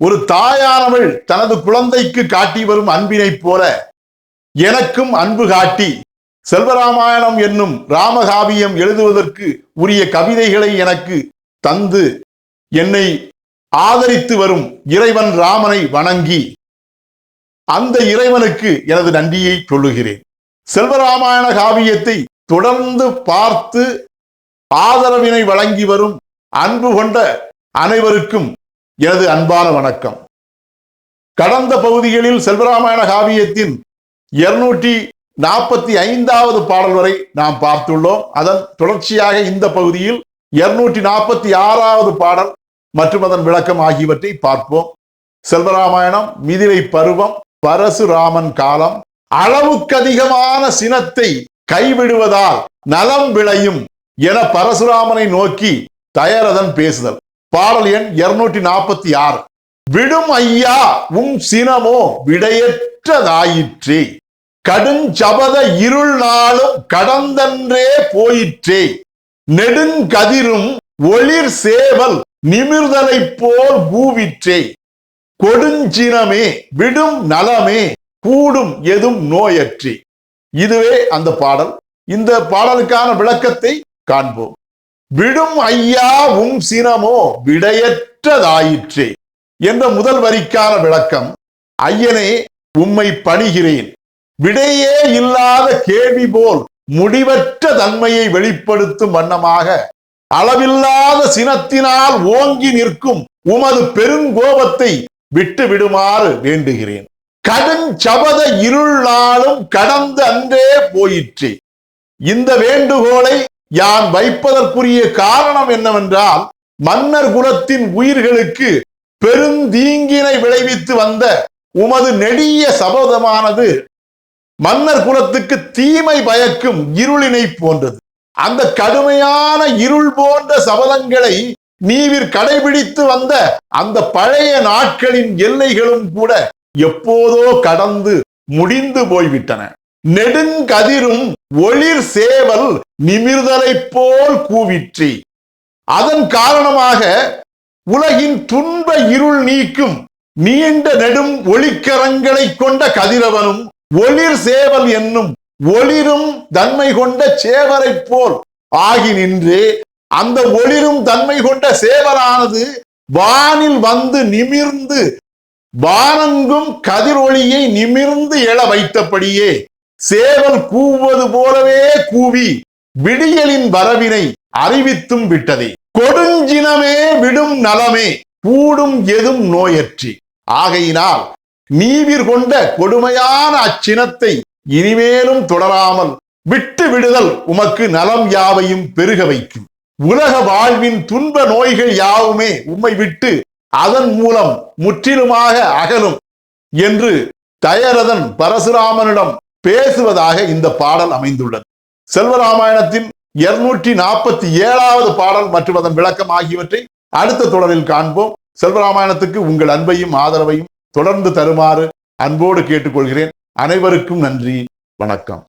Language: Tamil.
ஒரு தாயானவள் தனது குழந்தைக்கு காட்டி வரும் அன்பினைப் போல எனக்கும் அன்பு காட்டி செல்வராமாயணம் என்னும் ராமகாவியம் எழுதுவதற்கு உரிய கவிதைகளை எனக்கு தந்து என்னை ஆதரித்து வரும் இறைவன் ராமனை வணங்கி அந்த இறைவனுக்கு எனது நன்றியை சொல்லுகிறேன். செல்வராமாயண காவியத்தை தொடர்ந்து பார்த்து ஆதரவினை வழங்கி வரும் அன்பு கொண்ட அனைவருக்கும் எனது அன்பான வணக்கம். கடந்த பகுதிகளில் செல்வராமாயண காவியத்தின் இருநூற்றி நாற்பத்தி ஐந்தாவது பாடல் வரை நாம் பார்த்துள்ளோம். அதன் தொடர்ச்சியாக இந்த பகுதியில் இருநூற்றி நாற்பத்தி ஆறாவது பாடல் மற்றும் அதன் விளக்கம் ஆகியவற்றை பார்ப்போம். செல்வராமாயணம் மிதிலை பருவம் பரசுராமன் காலம் அளவுக்கு அதிகமான சினத்தை கைவிடுவதால் நலம் விளையும் என பரசுராமனை நோக்கி தயரதன் பேசுதல். பாடல் எண் இருநூற்றி நாற்பத்தி ஆறு. விடும் ஐயா உம் சினமோ விடையற்றதாயிற்றே. கடுஞ்சபத இருள் நாளும் கடந்தன்றே போயிற்றே. நெடுங்கதிரும் ஒளிர் சேவல் நிமிர்தலைப் போல் பூவிற்றே கொடுஞ்சினமே விடும் நலமே கூடும் எதும் நோயற்றி. இதுவே அந்த பாடல். இந்த பாடலுக்கான விளக்கத்தை காண்போம். விடும் ஐயா உம் சினமோ விடையற்றதாயிற்றே. என்ற முதல் வரிக்கான விளக்கம் ஐயனே உம்மை பணிகிறேன். விடையே இல்லாத கேள்வி போல் முடிவற்ற தன்மையை வெளிப்படுத்தும் வண்ணமாக அளவில்லாத சினத்தினால் ஓங்கி நிற்கும் உமது பெருங்கோபத்தை விட்டு விடுமாறு வேண்டுகிறேன் கடுஞ்சபத இருள் நாளும் கடந்து அன்றே போயிற்று. இந்த வேண்டுகோளை யான் வைப்பதற்குரிய காரணம் என்னவென்றால் மன்னர் குலத்தின் உயிர்களுக்கு பெருந்தீங்கினை விளைவித்து வந்த உமது நெடிய சபதமானது மன்னர் குலத்துக்கு தீமை பயக்கும் இருளினை போன்றது. அந்த கடுமையான இருள் போன்ற சபதங்களை நீவிர் கடைபிடித்து வந்த அந்த பழைய நாட்களின் எல்லைகளும் கூட எப்போதோ கடந்து முடிந்து போய்விட்டன. நெடுங்கதிரும் ஒளிர் சேவல் நிமிர்தலைப் போல் கூவிற்றி. அதன் காரணமாக உலகின் துன்ப இருள் நீக்கும் நீண்ட நெடும் ஒளிக்கரங்களை கொண்ட கதிரவனும் ஒளிர் சேவல் என்னும் ஒளிரும் தன்மை கொண்ட சேவரைப் போல் ஆகி நின்று அந்த ஒளிரும் தன்மை கொண்ட சேவலானது வானில் வந்து நிமிர்ந்து வானங்கும் கதிரொளியை நிமிர்ந்து எழ வைத்தபடியே சேவல் கூவுவது போலவே கூவி விடியலின் வரவினை அறிவித்தும் விட்டதே. கொடுஞ்சினமே விடும் நலமே கூடும் எதும் நோயற்றி. ஆகையினால் நீவிர் கொண்ட கொடுமையான அச்சினத்தை இனிமேலும் தொடராமல் விட்டு விடுதல் உமக்கு நலம் யாவையும் பெருக வைக்கும். உலக வாழ்வின் துன்ப நோய்கள் யாவுமே உம்மை விட்டு அதன் மூலம் முற்றிலுமாக அகலும் என்று தயரதன் பரசுராமனிடம் பேசுவதாக இந்த பாடல் அமைந்துள்ளது. செல்வராமாயணத்தின் இருநூற்றி நாற்பத்தி ஏழாவது பாடல் மற்றும் அதன் விளக்கம் ஆகியவற்றை அடுத்த தொடரில் காண்போம். செல்வராமாயணத்துக்கு உங்கள் அன்பையும் ஆதரவையும் தொடர்ந்து தருமாறு அன்போடு கேட்டுக்கொள்கிறேன். அனைவருக்கும் நன்றி. வணக்கம்.